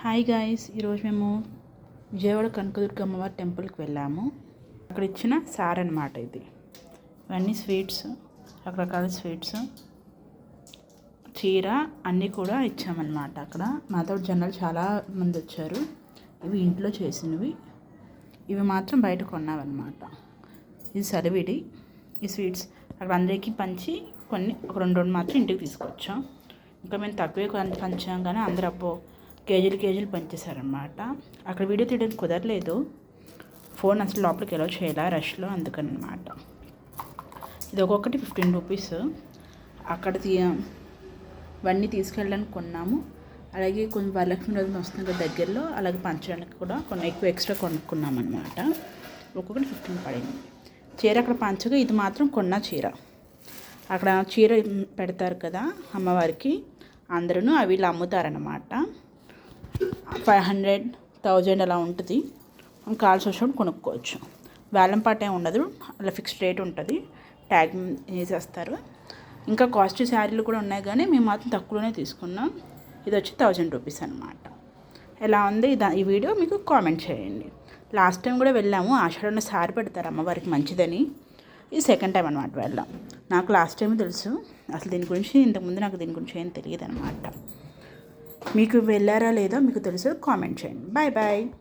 Hi guys ఈరోజు మేము విజయవాడ కనకదుర్గ అమ్మవారి టెంపుల్కి వెళ్ళాము. అక్కడ ఇచ్చిన సార్ అనమాట ఇది. ఇవన్నీ స్వీట్స్ రకరకాల స్వీట్స్. చీర అన్నీ కూడా ఇచ్చామన్నమాట అక్కడ. మాతో జనాలు చాలా మంది వచ్చారు. ఇవి ఇంట్లో చేసినవి. ఇవి మాత్రం బయట కొన్నామన్నమాట. ఇది సరివిడి. ఈ స్వీట్స్ అక్కడ అందరికీ పంచి కొన్ని ఒక రెండు రెండు మాత్రం ఇంటికి తీసుకొచ్చాం. ఇంకా మేము తక్కువే పంచాం కానీ అందరూ అబ్బో కేజీలు కేజీలు పంచేశారనమాట అక్కడ వీడియో తీయడానికి కుదరలేదు. ఫోన్ అసలు లోపలికి ఎలా చేయాలా రష్లో అందుకని అనమాట ఇది ఒక్కొక్కటి ఫిఫ్టీన్ రూపీస్. అక్కడ తీయ ఇవన్నీ తీసుకెళ్ళడానికి కొన్నాము. అలాగే కొంచెం వరలక్ష్మి రోజున వస్తుంది కదా దగ్గరలో అలాగే పంచడానికి కూడా కొన్ని ఎక్కువ ఎక్స్ట్రా కొనుక్కున్నాం అనమాట ఒక్కొక్కటి ఫిఫ్టీన్ పడింది. చీర అక్కడ పంచగా ఇది మాత్రం కొన్న చీర. అక్కడ చీర పెడతారు కదా అమ్మవారికి అందరూ అవి ఇలా అమ్ముతారనమాట ఫైవ్ హండ్రెడ్ థౌజండ్ అలా ఉంటుంది. మనం కావాల్సి వచ్చినప్పుడు కొనుక్కోవచ్చు. వేలం పాట ఏమి ఉండదు. అలా ఫిక్స్డ్ రేట్ ఉంటుంది. ట్యాగ్ వేసేస్తారు. ఇంకా కాస్ట్లీ శారీలు కూడా ఉన్నాయి కానీ మేము మాత్రం తక్కువలోనే తీసుకున్నాం. ఇది వచ్చి థౌజండ్ రూపీస్ అనమాట ఎలా ఉంది? దా ఈ వీడియో మీకు కామెంట్ చేయండి. లాస్ట్ టైం కూడా వెళ్ళాము. ఆషాఢంలో సారి పెడతారు అమ్మవారికి మంచిదని. ఇది సెకండ్ టైం అనమాట వెళ్ళాం. నాకు లాస్ట్ టైం తెలుసు. అసలు దీని గురించి ఇంతకుముందు నాకు దీని గురించి ఏం తెలియదు అనమాట మీకు వెళ్ళారా లేదో మీకు తెలుసు కామెంట్ చేయండి. Bye bye.